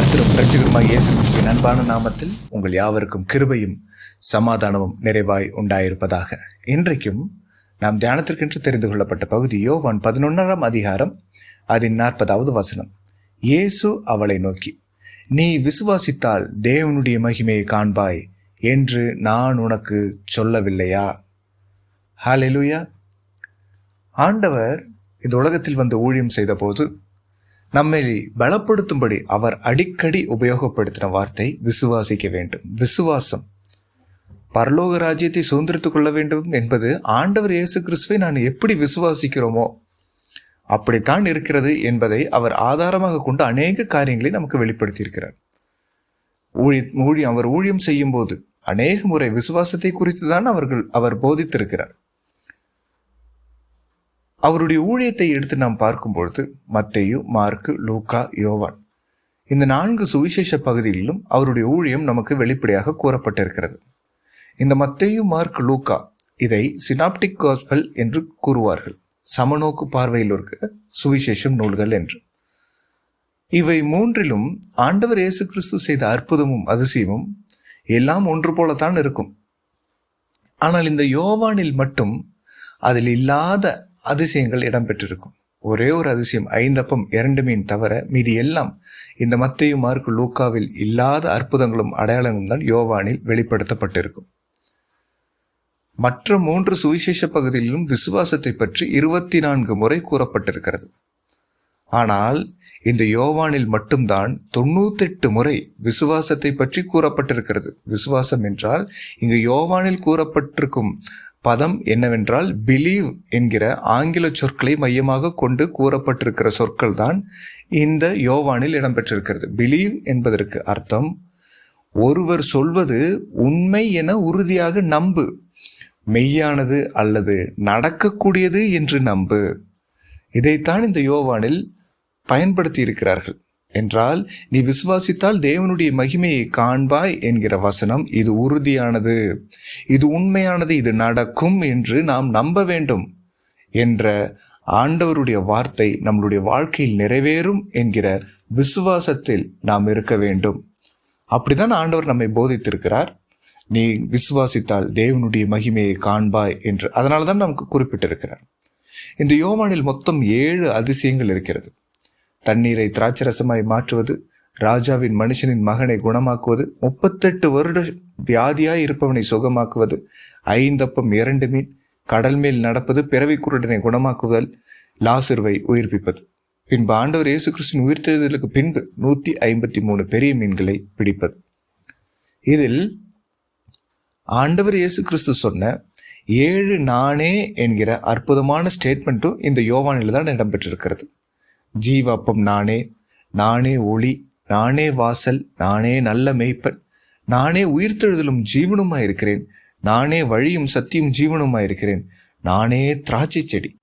கர்த்தரும் ரட்சகருமாய் இயேசு கிறிஸ்துவின் அன்பான நாமத்தில் உங்கள் யாவருக்கும் கிருபையும் சமாதானமும் நிறைவாய் உண்டாயிருப்பதாக. இன்றைக்கும் நாம் தியானத்திற்கென்று தெரிந்து கொள்ளப்பட்ட பகுதி யோவான் பதினொன்றாம் அதிகாரம் அதன் நாற்பதாவது வசனம். இயேசு அவளை நோக்கி நீ விசுவாசித்தால் தேவனுடைய மகிமையை காண்பாய் என்று நான் உனக்கு சொல்லவில்லையா? ஹாலெலுயா ஆண்டவர் இந்த உலகத்தில் வந்து ஊழியம் செய்தபோது நம்மை பலப்படுத்தும்படி அவர் அடிக்கடி உபயோகப்படுத்தின வார்த்தை விசுவாசிக்க வேண்டும். விசுவாசம். பரலோக ராஜ்யத்தை சுதந்திரத்துக் கொள்ள வேண்டும் என்பது ஆண்டவர் இயேசு கிறிஸ்துவை நான் எப்படி விசுவாசிக்கிறோமோ அப்படித்தான் இருக்கிறது என்பதை அவர் ஆதாரமாக கொண்டு அநேக காரியங்களை நமக்கு வெளிப்படுத்தியிருக்கிறார். ஊழி ஊழியம் அவர் ஊழியம் செய்யும் போது அநேக முறை விசுவாசத்தை குறித்து தான் அவர்கள் அவர் போதித்திருக்கிறார். அவருடைய ஊழியத்தை எடுத்து நாம் பார்க்கும்பொழுது மத்தேயு மார்க்கு லூக்கா யோவான். இந்த நான்கு சுவிசேஷ பகுதிகளிலும் அவருடைய ஊழியம் நமக்கு வெளிப்படையாக கூறப்பட்டிருக்கிறது. இந்த மத்தேயு மார்க் லூக்கா இதை சினாப்டிக் காஸ்பல் என்று கூறுவார்கள். சமநோக்கு பார்வையில் இருக்க சுவிசேஷம் நூல்கள் என்று. இவை மூன்றிலும் ஆண்டவர் இயேசு கிறிஸ்து செய்த அற்புதமும் அதிசயமும் எல்லாம் ஒன்று போலத்தான் இருக்கும். ஆனால் இந்த யோவானில் மட்டும் அதில் இல்லாத அதிசயங்கள் இடம்பெற்றிருக்கும். ஒரே ஒரு அதிசயம் ஐந்தப்பம் இரண்டு மீன் தவிர மீதி எல்லாம் இந்த மத்தையு மார்க்கு லூக்காவில் இல்லாத அற்புதங்களும் அடையாளங்களும் தான் யோவானில் வெளிப்படுத்தப்பட்டிருக்கும். மற்ற மூன்று சுவிசேஷ பகுதியிலும் விசுவாசத்தை பற்றி இருபத்தி நான்கு முறை கூறப்பட்டிருக்கிறது. ஆனால் இந்த யோவானில் மட்டும்தான் தொண்ணூத்தெட்டு முறை விசுவாசத்தை பற்றி கூறப்பட்டிருக்கிறது. விசுவாசம் என்றால் இங்கு யோவானில் கூறப்பட்டிருக்கும் பதம் என்னவென்றால் பிலீவ் என்கிற ஆங்கில சொற்களை மையமாக கொண்டு கூறப்பட்டிருக்கிற சொற்கள் தான் இந்த யோவானில் இடம்பெற்றிருக்கிறது. பிலீவ் என்பதற்கு அர்த்தம் ஒருவர் சொல்வது உண்மை என உறுதியாக நம்பு மெய்யானது அல்லது நடக்கக்கூடியது என்று நம்பு. இதைத்தான் இந்த யோவானில் பயன்படுத்தி இருக்கிறார்கள் என்றால் நீ விசுவாசித்தால் தேவனுடைய மகிமையை காண்பாய் என்கிற வசனம் இது உறுதியானது. இது உண்மையானது இது நடக்கும் என்று நாம் நம்ப வேண்டும் என்ற ஆண்டவருடைய வார்த்தை நம்மளுடைய வாழ்க்கையில் நிறைவேறும் என்கிற விசுவாசத்தில் நாம் இருக்க வேண்டும். அப்படிதான் ஆண்டவர் நம்மை போதித்திருக்கிறார். நீ விசுவாசித்தால் தேவனுடைய மகிமையை காண்பாய் என்று. அதனால தான் நமக்கு குறிப்பிட்டிருக்கிறார். இந்த யோவானில் மொத்தம் ஏழு அதிசயங்கள் இருக்கிறது. தண்ணீரை திராட்சரசமாய் மாற்றுவது ராஜாவின் மனுஷனின் மகனை குணமாக்குவது முப்பத்தெட்டு வருட வியாதியாய் இருப்பவனை சுகமாக்குவது ஐந்தப்பம் இரண்டு மீன் கடல் மேல் நடப்பது பிறவி குருடனை குணமாக்குதல் லாசுருவை உயிர்ப்பிப்பது. பின்பு ஆண்டவர் இயேசு கிறிஸ்தின் உயிர்த்தெழுதலுக்கு பின்பு நூற்றி ஐம்பத்தி மூணு பெரிய மீன்களை பிடிப்பது. இதில் ஆண்டவர் இயேசு கிறிஸ்து சொன்ன ஏழு நானே என்கிற அற்புதமான ஸ்டேட்மெண்ட்டும் இந்த யோவானில் தான் இடம்பெற்றிருக்கிறது. ஜீவாப்பம் நானே நானே ஒளி நானே வாசல் நானே நல்ல மெய்ப்பன். நானே உயிர்த்தெழுதலும் ஜீவனுமாய் இருக்கிறேன். நானே வழியும் சத்தியும் ஜீவனுமாய் இருக்கிறேன். நானே திராட்சை செடி.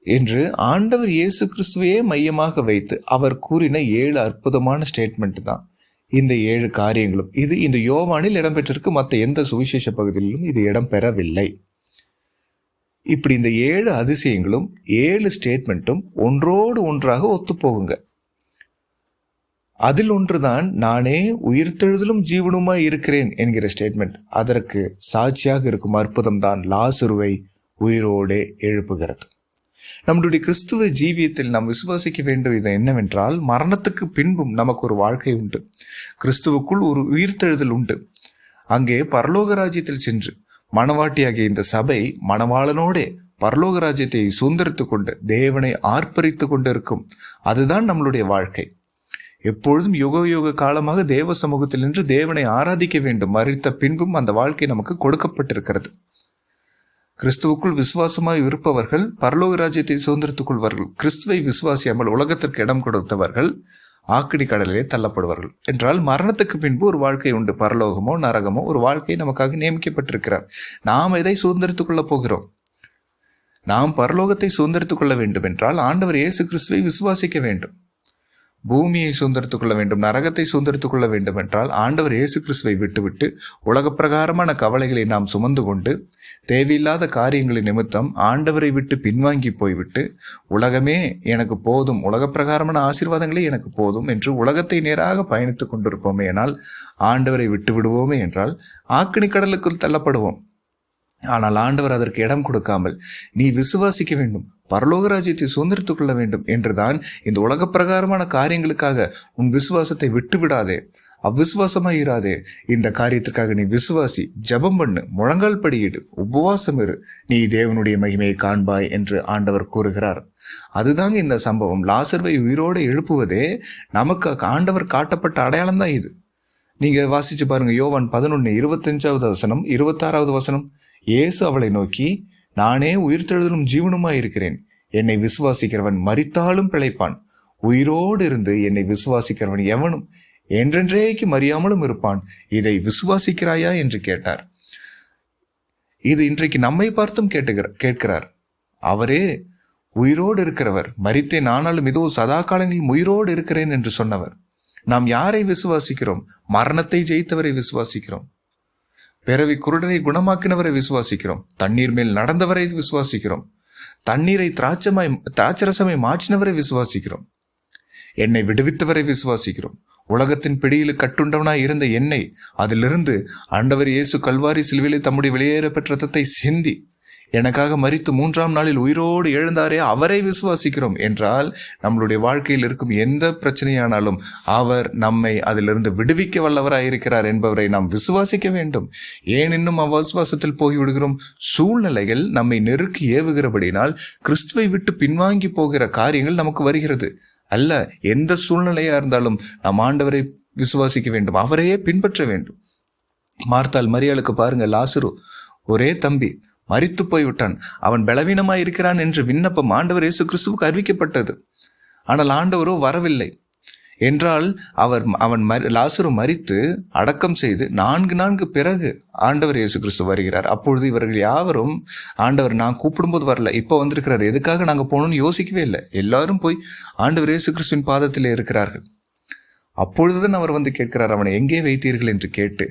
என்று ஆண்டவர் இயேசு கிறிஸ்துவையே மையமாக வைத்து அவர் கூறின ஏழு அற்புதமான ஸ்டேட்மெண்ட் தான். இந்த ஏழு காரியங்களும். இது இந்த யோவானில் இடம்பெற்றிருக்கு. மற்ற எந்த சுவிசேஷ பகுதியிலும் இது இடம்பெறவில்லை. இப்படி இந்த ஏழு அதிசயங்களும் ஏழு ஸ்டேட்மெண்ட்டும் ஒன்றோடு ஒன்றாக ஒத்துப்போகுங்க. அதில் ஒன்றுதான் நானே உயிர்த்தெழுதலும் ஜீவனுமாய் இருக்கிறேன் என்கிற ஸ்டேட்மெண்ட் அதற்கு சாட்சியாக இருக்கும் அற்புதம் தான் லாசுருவை உயிரோடே எழுப்புகிறது. நம்முடைய கிறிஸ்துவ ஜீவியத்தில் நாம் விசுவாசிக்க வேண்டியது என்னவென்றால் மரணத்துக்கு பின்பும் நமக்கு ஒரு வாழ்க்கை உண்டு. கிறிஸ்துவுக்குள் ஒரு உயிர்த்தெழுதல் உண்டு. அங்கே பரலோக ராஜ்யத்தில் சென்று மணவாட்டியாகிய இந்த சபை மணவாளனோடே பரலோக ராஜ்யத்தை சுதந்திரித்து கொண்டு தேவனை ஆர்ப்பரித்து கொண்டிருக்கும். அதுதான் நம்மளுடைய வாழ்க்கை. எப்பொழுதும் யுக யுக காலமாக தேவ சமூகத்தில் நின்று தேவனை ஆராதிக்க வேண்டும். மறித்த பின்பும் அந்த வாழ்க்கை நமக்கு கொடுக்கப்பட்டிருக்கிறது. கிறிஸ்துவுக்குள் விசுவாசமாய் இருப்பவர்கள் பரலோக ராஜ்யத்தை சுதந்திரத்துக் கொள்வார்கள். கிறிஸ்துவை விசுவாசியாமல் உலகத்திற்கு இடம் கொடுத்தவர்கள் ஆக்கடி கடலிலே தள்ளப்படுவார்கள். என்றால் மரணத்துக்கு பின்பு ஒரு வாழ்க்கை உண்டு. பரலோகமோ நரகமோ ஒரு வாழ்க்கை நமக்காக நியமிக்கப்பட்டிருக்கிறார். நாம் எதை சுதந்திரத்துக் கொள்ளப் போகிறோம்? நாம் பரலோகத்தை சுதந்திரத்துக் கொள்ள வேண்டும் என்றால் ஆண்டவர் இயேசு கிறிஸ்துவை விசுவாசிக்க வேண்டும். பூமியை சுதந்திரத்துக் கொள்ள வேண்டும் நரகத்தை சுதந்திரத்துக் கொள்ள வேண்டும் என்றால் ஆண்டவர் இயேசு கிறிஸ்துவை விட்டுவிட்டு உலக பிரகாரமான கவலைகளை நாம் சுமந்து கொண்டு தேவையில்லாத காரியங்களை நிமித்தம் ஆண்டவரை விட்டு பின்வாங்கி போய்விட்டு உலகமே எனக்கு போதும் உலக பிரகாரமான ஆசீர்வாதங்களே எனக்கு போதும் என்று உலகத்தை நேராக பயணித்துக் கொண்டிருப்போமே ஆனால் ஆண்டவரை விட்டு விடுவோமே என்றால் ஆக்கினி கடலுக்குள் தள்ளப்படுவோம். ஆனால் ஆண்டவர் அதற்கு இடம் கொடுக்காமல் நீ விசுவாசிக்க வேண்டும் பரலோக ராஜ்யத்தை சுதந்திரத்துக் கொள்ள வேண்டும் என்றுதான் இந்த உலக பிரகாரமான காரியங்களுக்காக உன் விசுவாசத்தை விட்டு விடாதே இராதே. இந்த காரியத்திற்காக நீ விசுவாசி ஜெபம் பண்ணு முழங்கால் படியிடு உபவாசம் இரு. நீ தேவனுடைய மகிமையை காண்பாய் என்று ஆண்டவர் கூறுகிறார். அதுதாங்க இந்த சம்பவம். லாசர்வை உயிரோடு எழுப்புவதே நமக்கு ஆண்டவர் காட்டப்பட்ட அடையாளம் தான் இது. நீங்க வாசிச்சு பாருங்க யோவான் பதினொன்று இருபத்தஞ்சாவது வசனம் இருபத்தாறாவது வசனம். இயேசு அவளை நோக்கி நானே உயிர்த்தெழுதலும் ஜீவனுமாய் இருக்கிறேன். என்னை விசுவாசிக்கிறவன் மறித்தாலும் பிழைப்பான். உயிரோடு இருந்து என்னை விசுவாசிக்கிறவன் எவனும் என்றென்றேக்கு மறியாமலும் இருப்பான். இதை விசுவாசிக்கிறாயா? என்று கேட்டார். இது இன்றைக்கு நம்மை பார்த்தும் கேட்டுகிற கேட்கிறார். அவரே உயிரோடு இருக்கிறவர். மறித்தேன் ஆனாலும் இதோ சதா காலங்களில் உயிரோடு இருக்கிறேன் என்று சொன்னவர். நாம் யாரை விசுவாசிக்கிறோம்? மரணத்தை ஜெயித்தவரை விசுவாசிக்கிறோம். பிறவி குருடனை குணமாக்கினவரை விசுவாசிக்கிறோம். தண்ணீர் மேல் நடந்தவரை விசுவாசிக்கிறோம். தண்ணீரை திராட்சமாய் திராட்சரசமை மாற்றினவரை விசுவாசிக்கிறோம். என்னை விடுவித்தவரை விசுவாசிக்கிறோம். உலகத்தின் பிடியில் கட்டுண்டவனாய் இருந்த என்னை அதிலிருந்து ஆண்டவர் இயேசு கல்வாரி சிலுவையிலே தம்முடைய வெளியேற பெற்ற சிந்தி எனக்காக மறித்து மூன்றாம் நாளில் உயிரோடு எழுந்தாரே அவரை விசுவாசிக்கிறோம். என்றால் நம்மளுடைய வாழ்க்கையில் இருக்கும் எந்த பிரச்சனையானாலும் அவர் நம்மை அதிலிருந்து விடுவிக்க வல்லவராக இருக்கிறார் என்பவரை நாம் விசுவாசிக்க வேண்டும். ஏன் இன்னும் அவ்விசுவாசத்தில் போய்விடுகிறோம்? சூழ்நிலைகள் நம்மை நெருக்கி ஏவுகிறபடினால் கிறிஸ்துவை விட்டு பின்வாங்கி போகிற காரியங்கள் நமக்கு வருகிறது. அல்ல எந்த சூழ்நிலையா இருந்தாலும் நம் ஆண்டவரை விசுவாசிக்க வேண்டும் அவரையே பின்பற்ற வேண்டும். மார்த்தால் மரியாளுக்கு பாருங்க லாசுரு ஒரே தம்பி மறித்து போய்விட்டான். அவன் பலவீனமாய் இருக்கிறான் என்று விண்ணப்பம் ஆண்டவர் இயேசு கிறிஸ்துவுக்கு அறிவிக்கப்பட்டது. ஆனால் ஆண்டவரோ வரவில்லை. என்றால் அவர் அவன் மரி லாசுரு மறித்து அடக்கம் செய்து நான்கு நான்கு பிறகு ஆண்டவர் இயேசு கிறிஸ்து வருகிறார். அப்பொழுது இவர்கள் யாவரும் ஆண்டவர் நான் கூப்பிடும்போது வரல இப்போ வந்திருக்கிறார் எதுக்காக நாங்கள் போகணும்னு யோசிக்கவே இல்லை. எல்லாரும் போய் ஆண்டவர் இயேசு கிறிஸ்துவின் பாதத்தில் இருக்கிறார்கள். அப்பொழுதுதான் அவர் வந்து கேட்கிறார் அவனை எங்கே வைத்தீர்கள்? என்று கேட்டு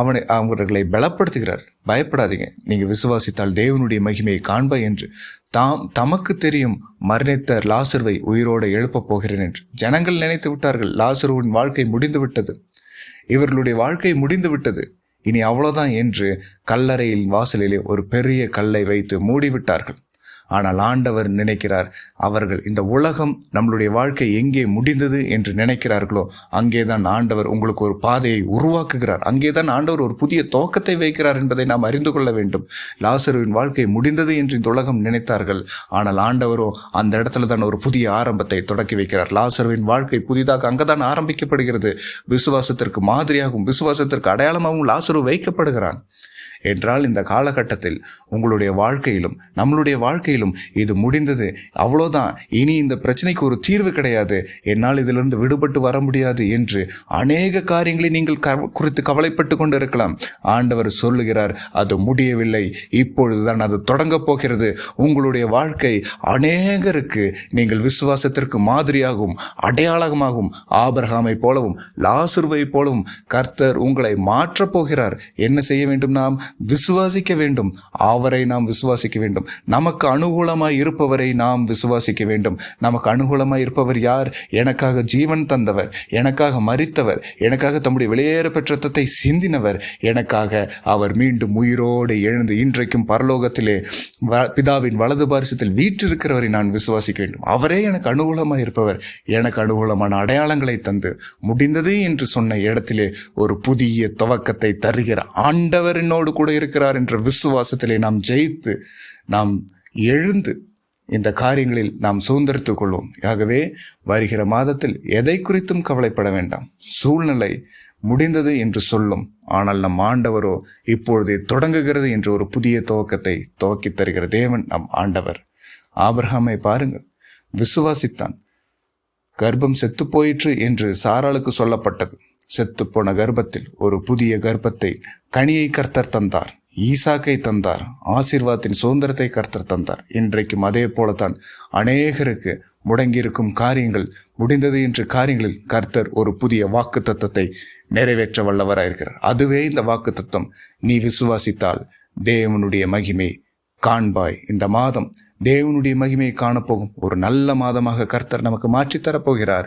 அவனை அவர்களை பலப்படுத்துகிறார். பயப்படாதீங்க. நீங்கள் விசுவாசித்தால் தேவனுடைய மகிமையை காண்ப என்று தாம் தமக்கு தெரியும் மரணித்த லாசர்வை உயிரோடு எழுப்பப் போகிறேன் என்று. ஜனங்கள் நினைத்து விட்டார்கள் லாசருவின் வாழ்க்கை முடிந்து விட்டது இவர்களுடைய வாழ்க்கை முடிந்து விட்டது இனி அவ்வளோதான் என்று கல்லறையில் வாசலிலே ஒரு பெரிய கல்லை வைத்து மூடிவிட்டார்கள். ஆனால் ஆண்டவர் நினைக்கிறார் அவர்கள் இந்த உலகம் நம்மளுடைய வாழ்க்கை எங்கே முடிந்தது என்று நினைக்கிறார்களோ அங்கேதான் ஆண்டவர் உங்களுக்கு ஒரு பாதையை உருவாக்குகிறார். அங்கேதான் ஆண்டவர் ஒரு புதிய துவக்கத்தை வைக்கிறார் என்பதை நாம் அறிந்து கொள்ள வேண்டும். லாசருவின் வாழ்க்கை முடிந்தது என்று இந்த உலகம் நினைத்தார்கள். ஆனால் ஆண்டவரோ அந்த இடத்துல தான் ஒரு புதிய ஆரம்பத்தை தொடக்கி வைக்கிறார். லாசருவின் வாழ்க்கை புதிதாக அங்கதான் ஆரம்பிக்கப்படுகிறது. விசுவாசத்திற்கு மாதிரியாகவும் விசுவாசத்திற்கு அடையாளமாகவும் லாசரு வைக்கப்படுகிறான். என்றால் இந்த காலகட்டத்தில் உங்களுடைய வாழ்க்கையிலும் நம்மளுடைய வாழ்க்கையிலும் இது முடிந்தது. அவ்வளோதான். இனி இந்த பிரச்சனைக்கு ஒரு தீர்வு கிடையாது. என்னால் இதிலிருந்து விடுபட்டு வர முடியாது என்று அநேக காரியங்களை நீங்கள் குறித்து கவலைப்பட்டு கொண்டு இருக்கலாம் ஆண்டவர் சொல்லுகிறார் அது முடியவில்லை. இப்பொழுதுதான் அது தொடங்கப் போகிறது. உங்களுடைய வாழ்க்கை அநேகருக்கு நீங்கள் விசுவாசத்திற்கு மாதிரியாகவும் அடையாளமாகவும் ஆபரகாமை போலவும் லாசுருவை போலவும் கர்த்தர் உங்களை மாற்றப் போகிறார். என்ன செய்ய வேண்டும் நாம்? விசுவாசிக்க வேண்டும். அவரை நாம் விசுவாசிக்க வேண்டும். நமக்கு அனுகூலமாய் இருப்பவரை நாம் விசுவாசிக்க வேண்டும். நமக்கு அனுகூலமாய் இருப்பவர் யார்? எனக்காக ஜீவன் தந்தவர் எனக்காக மறித்தவர் எனக்காக தம்முடைய வெளியேற பெற்ற ரத்தத்தை சிந்தினவர் எனக்காக அவர் மீண்டும் உயிரோடு எழுந்து இன்றைக்கும் பரலோகத்திலே வ- பிதாவின் வலது பாரிசத்தில் வீற்றிருக்கிறவரை நான் விசுவாசிக்க வேண்டும். அவரே எனக்கு அனுகூலமாக இருப்பவர். எனக்கு அனுகூலமான அடையாளங்களை தந்து முடிந்தது என்று சொன்ன இடத்திலே ஒரு புதிய துவக்கத்தை தருகிற ஆண்டவர் என்னோடு கூட இருக்கிறார் என்ற விசுவாசத்திலே நாம் ஜெயித்து நாம் எழுந்து இந்த காரியங்களில் நாம் சுதந்திரத்துக் கொள்வோம். ஆகவே வருகிற மாதத்தில் எதை குறித்தும் கவலைப்பட வேண்டாம். சூழ்நிலை முடிந்தது என்று சொல்லும். ஆனால் நம் ஆண்டவரோ இப்பொழுதே தொடங்குகிறது என்று ஒரு புதிய துவக்கத்தை துவக்கித் தருகிற தேவன் நம் ஆண்டவர். ஆபிரஹாமை பாருங்கள். விசுவாசித்தான். கர்ப்பம் செத்து போயிற்று என்று சாராளுக்கு சொல்லப்பட்டது. செத்துப்போன கர்ப்பத்தில் ஒரு புதிய கர்ப்பத்தை கனியை கர்த்தர் தந்தார் ஈசாக்கை தந்தார் ஆசிர்வாதத்தின் சுதந்திரத்தை கர்த்தர் தந்தார். இன்றைக்கும் அதே போலத்தான் அநேகருக்கு முடங்கியிருக்கும் காரியங்கள் முடிந்தது என்று காரியங்களில் கர்த்தர் ஒரு புதிய வாக்கு தத்துவத்தை நிறைவேற்ற வல்லவராயிருக்கிறார் அதுவே இந்த வாக்கு தத்துவம் நீ விசுவாசித்தால் தேவனுடைய மகிமை காண்பாய். இந்த மாதம் தேவனுடைய மகிமையை காணப்போகும் ஒரு நல்ல மாதமாக கர்த்தர் நமக்கு மாற்றித்தரப்போகிறார்.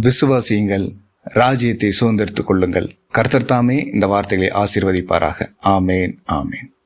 விசுவாசியுங்கள். ராஜ்யத்தை சுதந்திரித்துக் கொள்ளுங்கள். கர்த்தர் தாமே இந்த வார்த்தைகளை ஆசீர்வதிப்பாராக. ஆமேன் ஆமேன்.